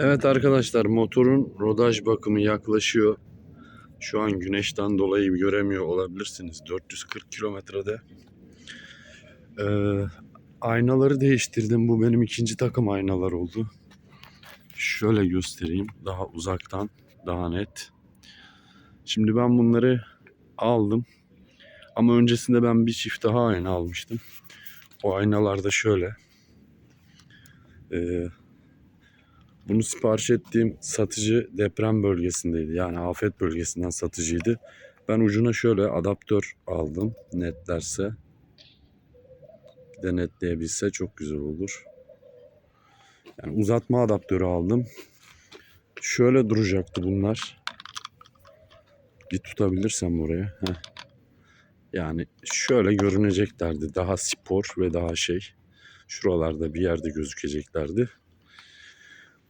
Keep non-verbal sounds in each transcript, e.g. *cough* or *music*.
Evet arkadaşlar motorun rodaj bakımı yaklaşıyor. Şu an güneşten dolayı göremiyor olabilirsiniz. 440 kilometrede. Ee, aynaları değiştirdim. Bu benim ikinci takım aynalar oldu. Şöyle göstereyim. Daha uzaktan, daha net. Şimdi ben bunları aldım. Ama öncesinde ben bir çift daha ayna almıştım. O aynalar da şöyle. Ee, bunu sipariş ettiğim satıcı deprem bölgesindeydi. Yani afet bölgesinden satıcıydı. Ben ucuna şöyle adaptör aldım. Netlerse. Bir de netleyebilse çok güzel olur. Yani uzatma adaptörü aldım. Şöyle duracaktı bunlar. Bir tutabilirsem oraya. Heh. Yani şöyle görüneceklerdi. Daha spor ve daha şey. Şuralarda bir yerde gözükeceklerdi.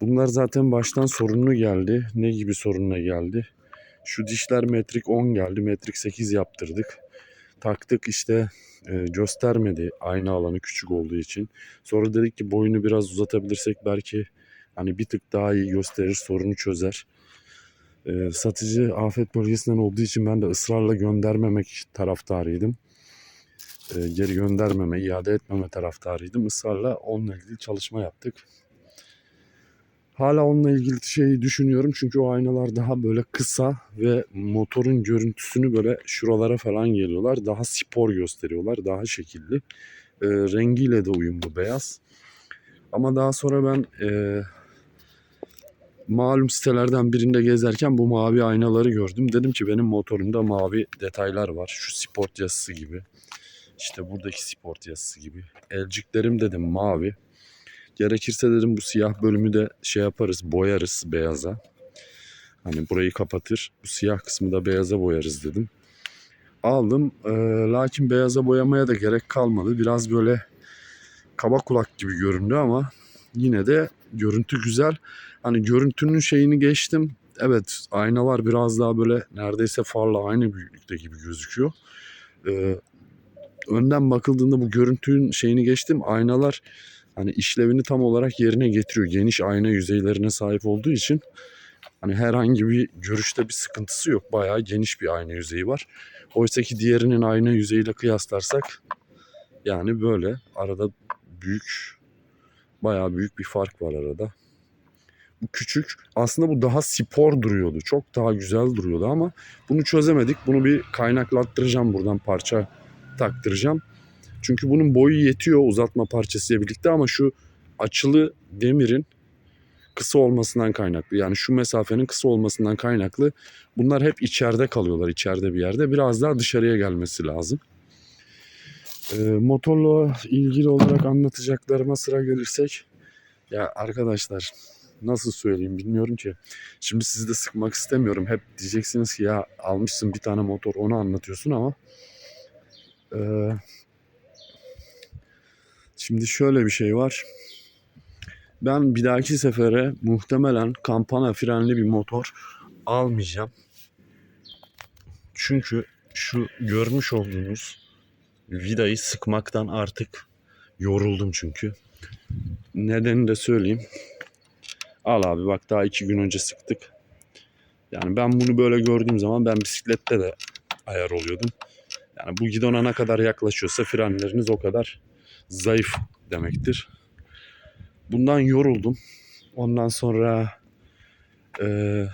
Bunlar zaten baştan sorunlu geldi. Ne gibi sorunla geldi? Şu dişler metrik 10 geldi. Metrik 8 yaptırdık. Taktık işte e, göstermedi ayna alanı küçük olduğu için. Sonra dedik ki boyunu biraz uzatabilirsek belki hani bir tık daha iyi gösterir sorunu çözer. E, satıcı afet bölgesinden olduğu için ben de ısrarla göndermemek taraftarıydım. E, geri göndermeme, iade etmeme taraftarıydım. Israrla onunla ilgili çalışma yaptık. Hala onunla ilgili şeyi düşünüyorum çünkü o aynalar daha böyle kısa ve motorun görüntüsünü böyle şuralara falan geliyorlar. Daha spor gösteriyorlar, daha şekilli. E, rengiyle de uyumlu beyaz. Ama daha sonra ben e, malum sitelerden birinde gezerken bu mavi aynaları gördüm. Dedim ki benim motorumda mavi detaylar var. Şu sport yazısı gibi. İşte buradaki sport yazısı gibi. Elciklerim dedim mavi. Gerekirse dedim bu siyah bölümü de şey yaparız, boyarız beyaza. Hani burayı kapatır, bu siyah kısmı da beyaza boyarız dedim. Aldım, e, lakin beyaza boyamaya da gerek kalmadı. Biraz böyle kaba kulak gibi göründü ama yine de görüntü güzel. Hani görüntünün şeyini geçtim. Evet, aynalar biraz daha böyle neredeyse farla aynı büyüklükte gibi gözüküyor. E, önden bakıldığında bu görüntünün şeyini geçtim. Aynalar hani işlevini tam olarak yerine getiriyor. Geniş ayna yüzeylerine sahip olduğu için hani herhangi bir görüşte bir sıkıntısı yok. Bayağı geniş bir ayna yüzeyi var. Oysa ki diğerinin ayna yüzeyiyle kıyaslarsak yani böyle arada büyük bayağı büyük bir fark var arada. Bu küçük. Aslında bu daha spor duruyordu. Çok daha güzel duruyordu ama bunu çözemedik. Bunu bir kaynaklattıracağım buradan parça taktıracağım. Çünkü bunun boyu yetiyor uzatma parçasıyla birlikte ama şu açılı demirin kısa olmasından kaynaklı. Yani şu mesafenin kısa olmasından kaynaklı. Bunlar hep içeride kalıyorlar içeride bir yerde. Biraz daha dışarıya gelmesi lazım. Ee, motorla ilgili olarak anlatacaklarıma sıra gelirsek. Ya arkadaşlar nasıl söyleyeyim bilmiyorum ki. Şimdi sizi de sıkmak istemiyorum. Hep diyeceksiniz ki ya almışsın bir tane motor onu anlatıyorsun ama e, Şimdi şöyle bir şey var. Ben bir dahaki sefere muhtemelen kampana frenli bir motor almayacağım. Çünkü şu görmüş olduğunuz vidayı sıkmaktan artık yoruldum çünkü. Nedenini de söyleyeyim. Al abi bak daha iki gün önce sıktık. Yani ben bunu böyle gördüğüm zaman ben bisiklette de ayar oluyordum. Yani bu gidona ne kadar yaklaşıyorsa frenleriniz o kadar zayıf demektir. Bundan yoruldum. Ondan sonra eee,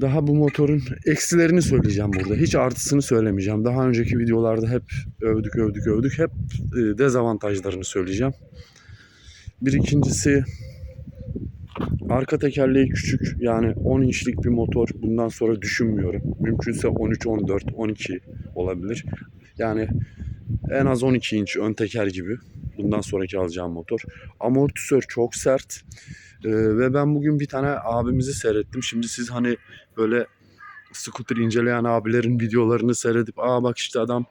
daha bu motorun eksilerini söyleyeceğim burada. Hiç artısını söylemeyeceğim. Daha önceki videolarda hep övdük övdük övdük. Hep e, dezavantajlarını söyleyeceğim. Bir ikincisi arka tekerleği küçük. Yani 10 inçlik bir motor bundan sonra düşünmüyorum. Mümkünse 13, 14, 12 olabilir. Yani en az 12 inç ön teker gibi. Bundan sonraki alacağım motor. Amortisör çok sert. Ee, ve ben bugün bir tane abimizi seyrettim. Şimdi siz hani böyle scooter inceleyen abilerin videolarını seyredip aa bak işte adam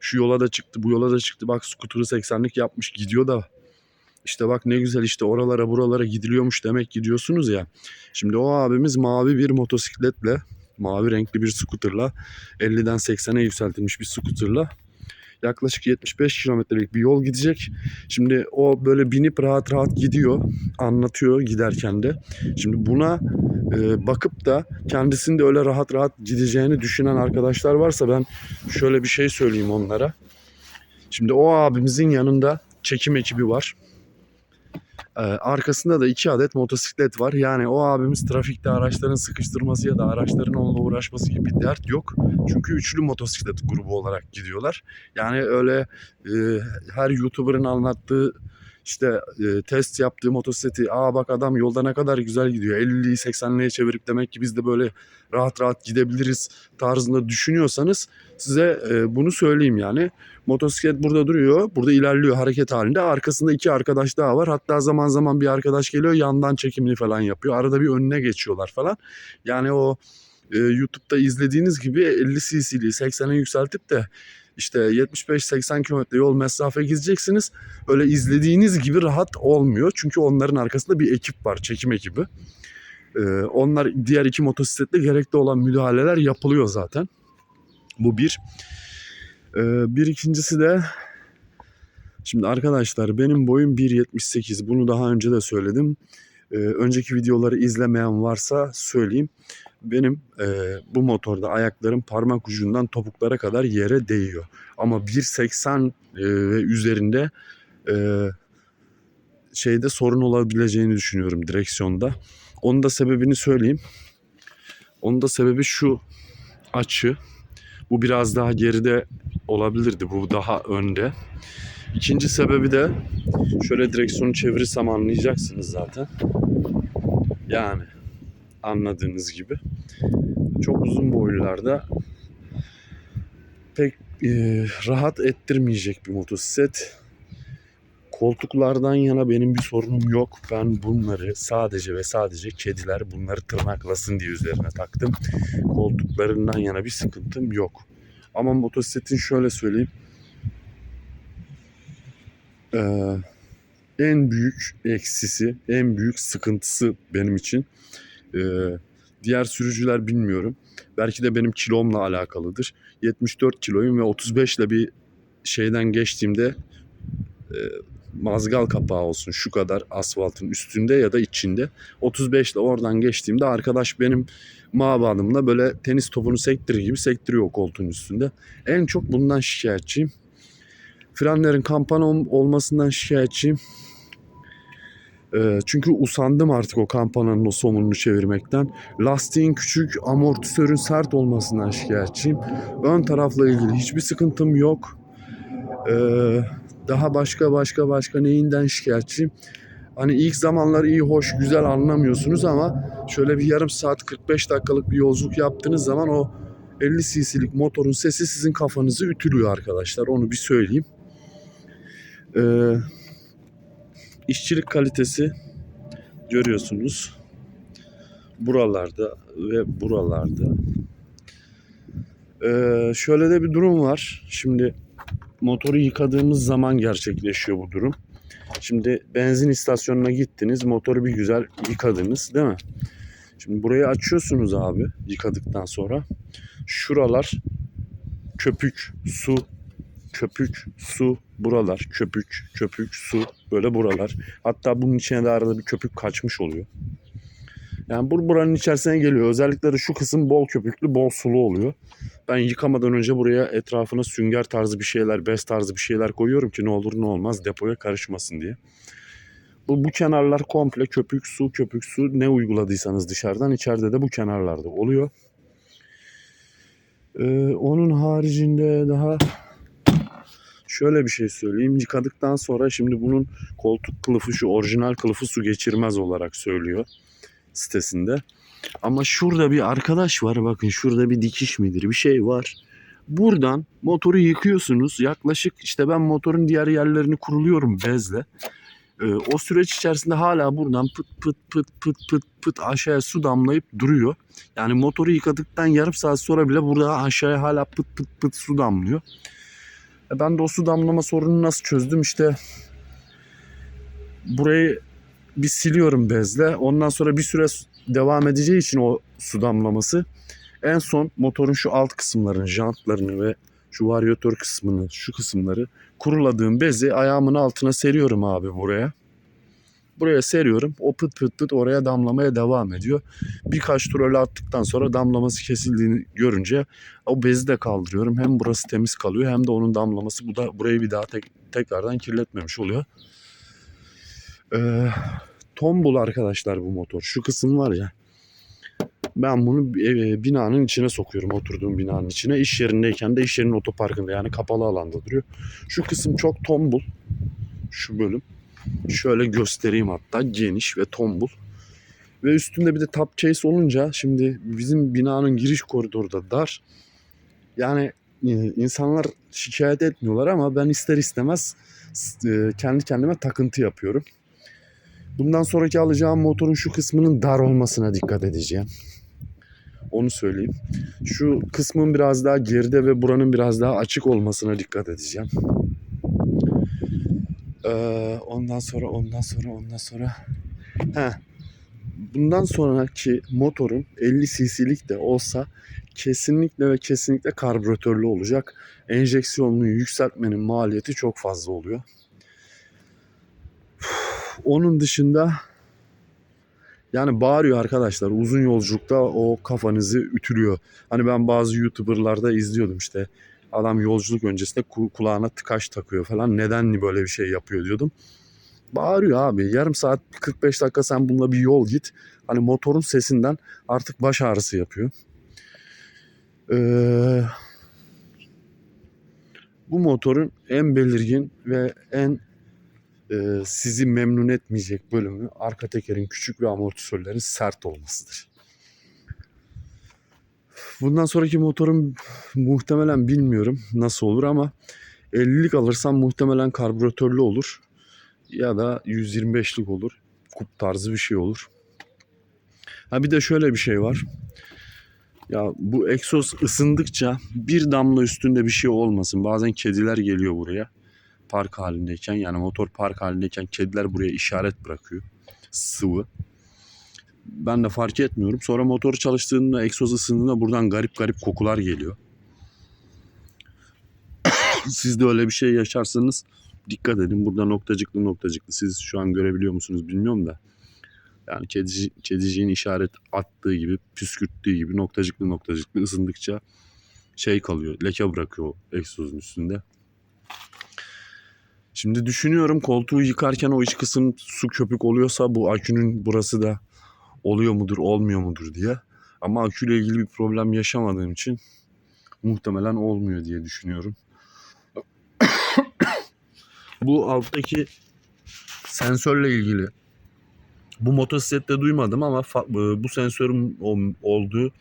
şu yola da çıktı bu yola da çıktı bak scooter'ı 80'lik yapmış gidiyor da işte bak ne güzel işte oralara buralara gidiliyormuş demek gidiyorsunuz ya. Şimdi o abimiz mavi bir motosikletle mavi renkli bir scooter'la 50'den 80'e yükseltilmiş bir scooter'la yaklaşık 75 kilometrelik bir yol gidecek. Şimdi o böyle binip rahat rahat gidiyor. Anlatıyor giderken de. Şimdi buna e, bakıp da kendisinde öyle rahat rahat gideceğini düşünen arkadaşlar varsa ben şöyle bir şey söyleyeyim onlara. Şimdi o abimizin yanında çekim ekibi var. Ee, arkasında da iki adet motosiklet var. Yani o abimiz trafikte araçların sıkıştırması ya da araçların onunla uğraşması gibi bir dert yok. Çünkü üçlü motosiklet grubu olarak gidiyorlar. Yani öyle e, her YouTuber'ın anlattığı işte e, test yaptığı motosikleti aa bak adam yolda ne kadar güzel gidiyor 50'yi 80'liye çevirip demek ki biz de böyle rahat rahat gidebiliriz tarzında düşünüyorsanız size e, bunu söyleyeyim yani. Motosiklet burada duruyor. Burada ilerliyor hareket halinde. Arkasında iki arkadaş daha var. Hatta zaman zaman bir arkadaş geliyor yandan çekimini falan yapıyor. Arada bir önüne geçiyorlar falan. Yani o e, YouTube'da izlediğiniz gibi 50 cc'liyi 80'e yükseltip de işte 75-80 kilometre yol mesafe gideceksiniz. Öyle izlediğiniz gibi rahat olmuyor. Çünkü onların arkasında bir ekip var. Çekim ekibi. E, onlar diğer iki motosikletle gerekli olan müdahaleler yapılıyor zaten. Bu bir. Ee, bir ikincisi de şimdi arkadaşlar benim boyum 1.78 bunu daha önce de söyledim. Ee, önceki videoları izlemeyen varsa söyleyeyim. Benim e, bu motorda ayaklarım parmak ucundan topuklara kadar yere değiyor. Ama 1.80 e, ve üzerinde e, şeyde sorun olabileceğini düşünüyorum direksiyonda. Onun da sebebini söyleyeyim. Onun da sebebi şu açı. Bu biraz daha geride olabilirdi. Bu daha önde. İkinci sebebi de şöyle direksiyonu çevirirsem anlayacaksınız zaten. Yani anladığınız gibi. Çok uzun boylularda pek e, rahat ettirmeyecek bir motosiklet. Koltuklardan yana benim bir sorunum yok. Ben bunları sadece ve sadece kediler bunları tırnaklasın diye üzerine taktım. Koltuklarından yana bir sıkıntım yok. Ama motosikletin şöyle söyleyeyim. Ee, en büyük eksisi, en büyük sıkıntısı benim için. Ee, diğer sürücüler bilmiyorum. Belki de benim kilomla alakalıdır. 74 kiloyum ve 35 ile bir şeyden geçtiğimde e, mazgal kapağı olsun şu kadar asfaltın üstünde ya da içinde. 35 ile oradan geçtiğimde arkadaş benim mabadımda böyle tenis topunu sektirir gibi sektiriyor koltuğun üstünde. En çok bundan şikayetçiyim. Frenlerin kampana ol- olmasından şikayetçiyim. Ee, çünkü usandım artık o kampananın o somununu çevirmekten. Lastiğin küçük, amortisörün sert olmasından şikayetçiyim. Ön tarafla ilgili hiçbir sıkıntım yok. Ee, daha başka başka başka neyinden şikayetçiyim? Hani ilk zamanlar iyi, hoş, güzel anlamıyorsunuz ama şöyle bir yarım saat 45 dakikalık bir yolculuk yaptığınız zaman o 50 cc'lik motorun sesi sizin kafanızı ütülüyor arkadaşlar. Onu bir söyleyeyim. Ee, işçilik kalitesi görüyorsunuz. Buralarda ve buralarda. Ee, şöyle de bir durum var. Şimdi motoru yıkadığımız zaman gerçekleşiyor bu durum. Şimdi benzin istasyonuna gittiniz, motoru bir güzel yıkadınız değil mi? Şimdi burayı açıyorsunuz abi yıkadıktan sonra. Şuralar köpük, su, köpük, su, buralar köpük, köpük, su böyle buralar. Hatta bunun içine de arada bir köpük kaçmış oluyor. Yani bu buranın içerisine geliyor. Özellikle de şu kısım bol köpüklü, bol sulu oluyor. Ben yıkamadan önce buraya etrafına sünger tarzı bir şeyler, bez tarzı bir şeyler koyuyorum ki ne olur ne olmaz depoya karışmasın diye. Bu, bu kenarlar komple köpük su, köpük su ne uyguladıysanız dışarıdan içeride de bu kenarlarda oluyor. Ee, onun haricinde daha şöyle bir şey söyleyeyim. Yıkadıktan sonra şimdi bunun koltuk kılıfı şu orijinal kılıfı su geçirmez olarak söylüyor sitesinde. Ama şurada bir arkadaş var bakın şurada bir dikiş midir bir şey var. Buradan motoru yıkıyorsunuz. Yaklaşık işte ben motorun diğer yerlerini kuruluyorum bezle. Ee, o süreç içerisinde hala buradan pıt pıt pıt pıt pıt pıt aşağıya su damlayıp duruyor. Yani motoru yıkadıktan yarım saat sonra bile burada aşağıya hala pıt pıt pıt su damlıyor. E ben de o su damlama sorununu nasıl çözdüm işte burayı bir siliyorum bezle. Ondan sonra bir süre devam edeceği için o su damlaması en son motorun şu alt kısımlarını, jantlarını ve Şu varyatör kısmını, şu kısımları kuruladığım bezi ayağımın altına seriyorum abi buraya. Buraya seriyorum. O pıt pıt pıt oraya damlamaya devam ediyor. Birkaç tur öyle attıktan sonra damlaması kesildiğini görünce o bezi de kaldırıyorum. Hem burası temiz kalıyor hem de onun damlaması bu da burayı bir daha tek, tekrardan kirletmemiş oluyor. Ee, tombul arkadaşlar bu motor. Şu kısım var ya. Ben bunu e, binanın içine sokuyorum oturduğum binanın içine. İş yerindeyken de iş yerinin otoparkında yani kapalı alanda duruyor. Şu kısım çok tombul. Şu bölüm. Şöyle göstereyim hatta geniş ve tombul. Ve üstünde bir de top chase olunca şimdi bizim binanın giriş koridoru da dar. Yani e, insanlar şikayet etmiyorlar ama ben ister istemez e, kendi kendime takıntı yapıyorum. Bundan sonraki alacağım motorun şu kısmının dar olmasına dikkat edeceğim. Onu söyleyeyim. Şu kısmın biraz daha geride ve buranın biraz daha açık olmasına dikkat edeceğim. Ondan sonra ondan sonra ondan sonra Heh. Bundan sonraki motorun 50 cc'lik de olsa kesinlikle ve kesinlikle karbüratörlü olacak. Enjeksiyonunu yükseltmenin maliyeti çok fazla oluyor. Onun dışında yani bağırıyor arkadaşlar uzun yolculukta o kafanızı ütülüyor. Hani ben bazı YouTuber'larda izliyordum işte adam yolculuk öncesinde ku- kulağına tıkaç takıyor falan neden böyle bir şey yapıyor diyordum. Bağırıyor abi yarım saat 45 dakika sen bununla bir yol git. Hani motorun sesinden artık baş ağrısı yapıyor. Ee, bu motorun en belirgin ve en e, sizi memnun etmeyecek bölümü arka tekerin küçük ve amortisörlerin sert olmasıdır. Bundan sonraki motorum muhtemelen bilmiyorum nasıl olur ama 50'lik alırsam muhtemelen karbüratörlü olur ya da 125'lik olur. Kup tarzı bir şey olur. Ha bir de şöyle bir şey var. Ya bu egzoz ısındıkça bir damla üstünde bir şey olmasın. Bazen kediler geliyor buraya park halindeyken yani motor park halindeyken kediler buraya işaret bırakıyor. Sıvı. Ben de fark etmiyorum. Sonra motoru çalıştığında egzoz ısındığında buradan garip garip kokular geliyor. *coughs* Siz de öyle bir şey yaşarsanız dikkat edin. Burada noktacıklı noktacıklı. Siz şu an görebiliyor musunuz bilmiyorum da. Yani kedici, kediciğin işaret attığı gibi, püskürttüğü gibi noktacıklı noktacıklı ısındıkça şey kalıyor. Leke bırakıyor o egzozun üstünde. Şimdi düşünüyorum koltuğu yıkarken o iç kısım su köpük oluyorsa bu akünün burası da oluyor mudur olmuyor mudur diye. Ama aküyle ilgili bir problem yaşamadığım için muhtemelen olmuyor diye düşünüyorum. *coughs* bu alttaki sensörle ilgili bu motosiklette duymadım ama fa- bu sensörün olduğu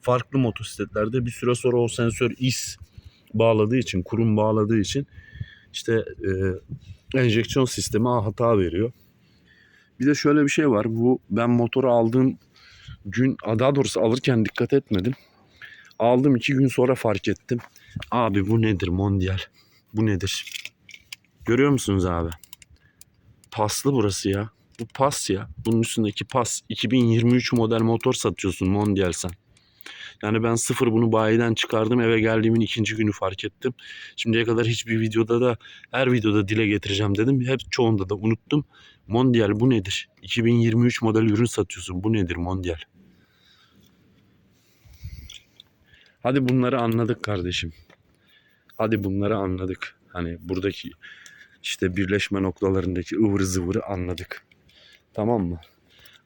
farklı motosikletlerde bir süre sonra o sensör is bağladığı için, kurum bağladığı için işte e, enjeksiyon sistemi hata veriyor. Bir de şöyle bir şey var. Bu ben motoru aldığım gün daha doğrusu alırken dikkat etmedim. Aldım iki gün sonra fark ettim. Abi bu nedir Mondial? Bu nedir? Görüyor musunuz abi? Paslı burası ya. Bu pas ya. Bunun üstündeki pas. 2023 model motor satıyorsun Mondial sen. Yani ben sıfır bunu bayiden çıkardım eve geldiğimin ikinci günü fark ettim. Şimdiye kadar hiçbir videoda da her videoda dile getireceğim dedim. Hep çoğunda da unuttum. Mondial bu nedir? 2023 model ürün satıyorsun. Bu nedir Mondial? Hadi bunları anladık kardeşim. Hadi bunları anladık. Hani buradaki işte birleşme noktalarındaki ıvır zıvırı anladık. Tamam mı?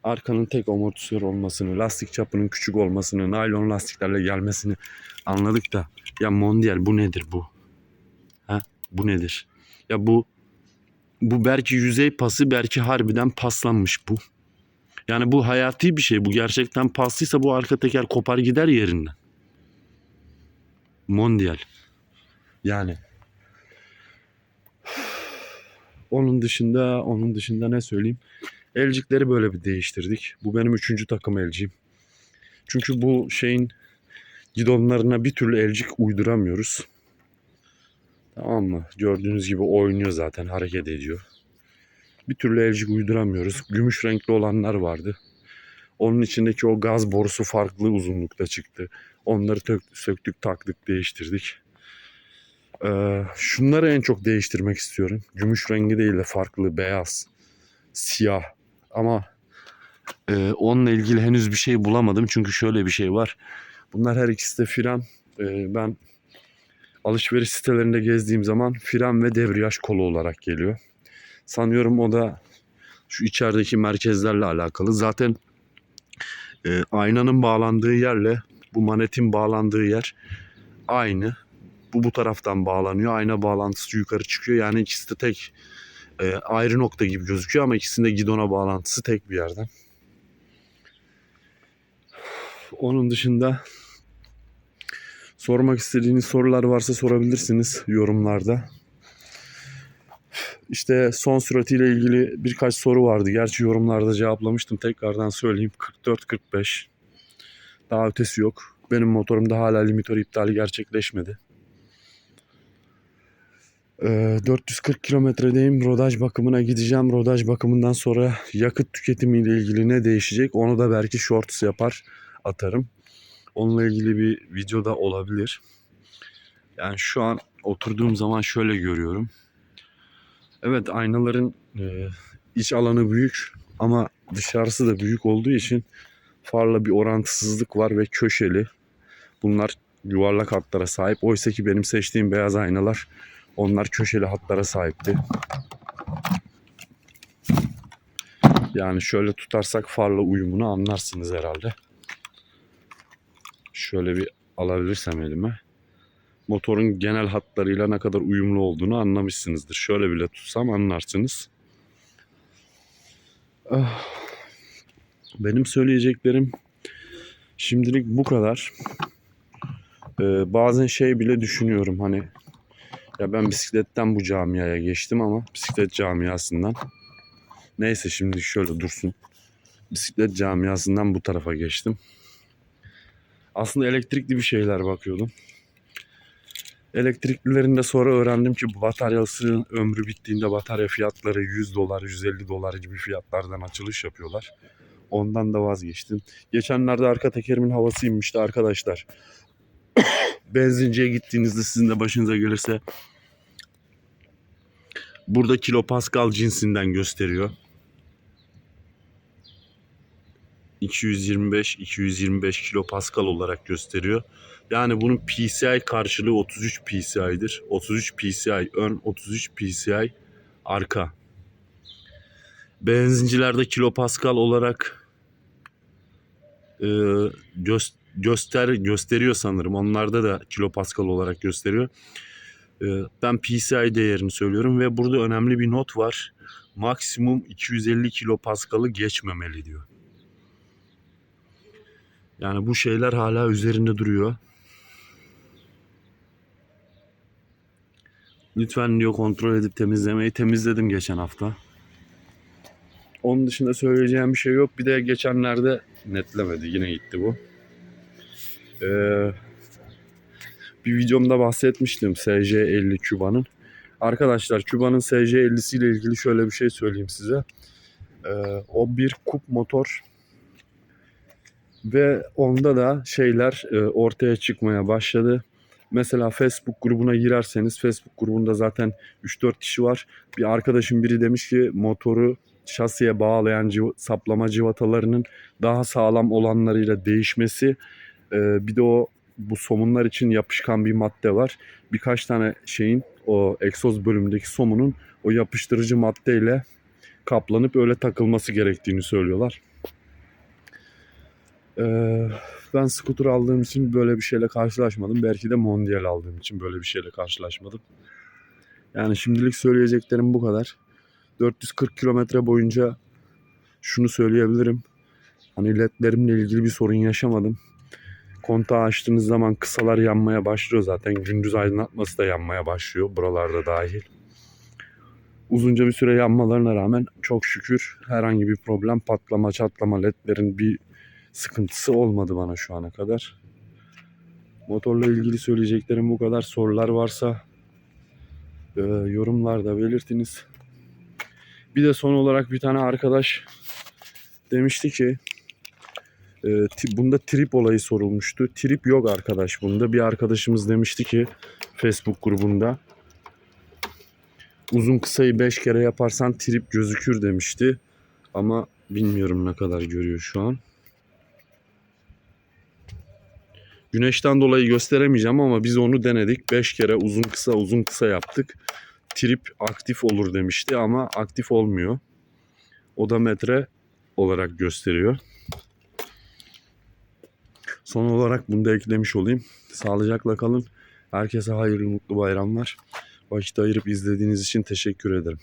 Arkanın tek amortisör olmasını, lastik çapının küçük olmasını, naylon lastiklerle gelmesini anladık da ya Mondial bu nedir bu? Ha? Bu nedir? Ya bu bu belki yüzey pası belki harbiden paslanmış bu. Yani bu hayati bir şey. Bu gerçekten paslıysa bu arka teker kopar gider yerinden. Mondial. Yani. Onun dışında onun dışında ne söyleyeyim? Elcikleri böyle bir değiştirdik. Bu benim üçüncü takım elciğim. Çünkü bu şeyin gidonlarına bir türlü elcik uyduramıyoruz. Tamam mı? Gördüğünüz gibi oynuyor zaten hareket ediyor. Bir türlü elcik uyduramıyoruz. Gümüş renkli olanlar vardı. Onun içindeki o gaz borusu farklı uzunlukta çıktı. Onları tök, söktük, taktık, değiştirdik. Ee, şunları en çok değiştirmek istiyorum. Gümüş rengi değil de farklı beyaz, siyah. Ama e, onunla ilgili henüz bir şey bulamadım. Çünkü şöyle bir şey var. Bunlar her ikisi de fren. Ee, ben alışveriş sitelerinde gezdiğim zaman fren ve debriyaj kolu olarak geliyor. Sanıyorum o da şu içerideki merkezlerle alakalı. Zaten e, aynanın bağlandığı yerle bu manetin bağlandığı yer aynı. Bu bu taraftan bağlanıyor. Ayna bağlantısı yukarı çıkıyor. Yani ikisi de tek e, ayrı nokta gibi gözüküyor ama ikisinde gidona bağlantısı tek bir yerden. Onun dışında sormak istediğiniz sorular varsa sorabilirsiniz yorumlarda. İşte son süratiyle ilgili birkaç soru vardı. Gerçi yorumlarda cevaplamıştım. Tekrardan söyleyeyim. 44-45. Daha ötesi yok. Benim motorumda hala limitör iptali gerçekleşmedi. Ee, 440 kilometredeyim. Rodaj bakımına gideceğim. Rodaj bakımından sonra yakıt tüketimiyle ilgili ne değişecek? Onu da belki shorts yapar atarım. Onunla ilgili bir video da olabilir. Yani şu an oturduğum zaman şöyle görüyorum. Evet aynaların e, iç alanı büyük ama dışarısı da büyük olduğu için farla bir orantısızlık var ve köşeli. Bunlar yuvarlak hatlara sahip. Oysa ki benim seçtiğim beyaz aynalar onlar köşeli hatlara sahipti. Yani şöyle tutarsak farla uyumunu anlarsınız herhalde. Şöyle bir alabilirsem elime. Motorun genel hatlarıyla ne kadar uyumlu olduğunu anlamışsınızdır. Şöyle bile tutsam anlarsınız. Ah. Benim söyleyeceklerim şimdilik bu kadar. Ee, bazen şey bile düşünüyorum hani ya ben bisikletten bu camiaya geçtim ama bisiklet camiasından. Neyse şimdi şöyle dursun. Bisiklet camiasından bu tarafa geçtim. Aslında elektrikli bir şeyler bakıyordum. Elektriklilerin de sonra öğrendim ki bu bataryasının ömrü bittiğinde batarya fiyatları 100 dolar, 150 dolar gibi fiyatlardan açılış yapıyorlar. Ondan da vazgeçtim. Geçenlerde arka tekerimin havası inmişti arkadaşlar. *coughs* Benzinciye gittiğinizde sizin de başınıza gelirse burada kilopascal cinsinden gösteriyor. 225-225 kilopascal olarak gösteriyor. Yani bunun PCI karşılığı 33 PCI'dir. 33 PCI ön, 33 PCI arka. Benzincilerde kilopascal olarak e, göster gösteriyor sanırım. Onlarda da kilopascal olarak gösteriyor. E, ben PCI değerini söylüyorum ve burada önemli bir not var. Maksimum 250 kilopascal'ı geçmemeli diyor. Yani bu şeyler hala üzerinde duruyor. Lütfen diyor kontrol edip temizlemeyi temizledim geçen hafta. Onun dışında söyleyeceğim bir şey yok. Bir de geçenlerde netlemedi. Yine gitti bu. Ee, bir videomda bahsetmiştim SC50 Cuba'nın. Arkadaşlar Cuba'nın SC50'si ile ilgili şöyle bir şey söyleyeyim size. Ee, o bir kup motor ve onda da şeyler e, ortaya çıkmaya başladı. Mesela Facebook grubuna girerseniz Facebook grubunda zaten 3-4 kişi var. Bir arkadaşım biri demiş ki motoru şasiye bağlayan civ- saplama civatalarının daha sağlam olanlarıyla değişmesi. e, bir de o bu somunlar için yapışkan bir madde var. Birkaç tane şeyin o egzoz bölümündeki somunun o yapıştırıcı maddeyle kaplanıp öyle takılması gerektiğini söylüyorlar. Ee, ben scooter aldığım için böyle bir şeyle karşılaşmadım. Belki de Mondial aldığım için böyle bir şeyle karşılaşmadım. Yani şimdilik söyleyeceklerim bu kadar. 440 kilometre boyunca şunu söyleyebilirim. Hani ledlerimle ilgili bir sorun yaşamadım. Kontağı açtığınız zaman kısalar yanmaya başlıyor zaten. Gündüz aydınlatması da yanmaya başlıyor. Buralarda dahil. Uzunca bir süre yanmalarına rağmen çok şükür herhangi bir problem patlama çatlama ledlerin bir sıkıntısı olmadı bana şu ana kadar. Motorla ilgili söyleyeceklerim bu kadar. Sorular varsa e, yorumlarda belirtiniz. Bir de son olarak bir tane arkadaş demişti ki bunda trip olayı sorulmuştu. Trip yok arkadaş bunda. Bir arkadaşımız demişti ki Facebook grubunda. Uzun kısayı 5 kere yaparsan trip gözükür demişti. Ama bilmiyorum ne kadar görüyor şu an. Güneşten dolayı gösteremeyeceğim ama biz onu denedik. 5 kere uzun kısa uzun kısa yaptık. Trip aktif olur demişti ama aktif olmuyor. Odometre olarak gösteriyor. Son olarak bunu da eklemiş olayım. Sağlıcakla kalın. Herkese hayırlı mutlu bayramlar. Vakit ayırıp izlediğiniz için teşekkür ederim.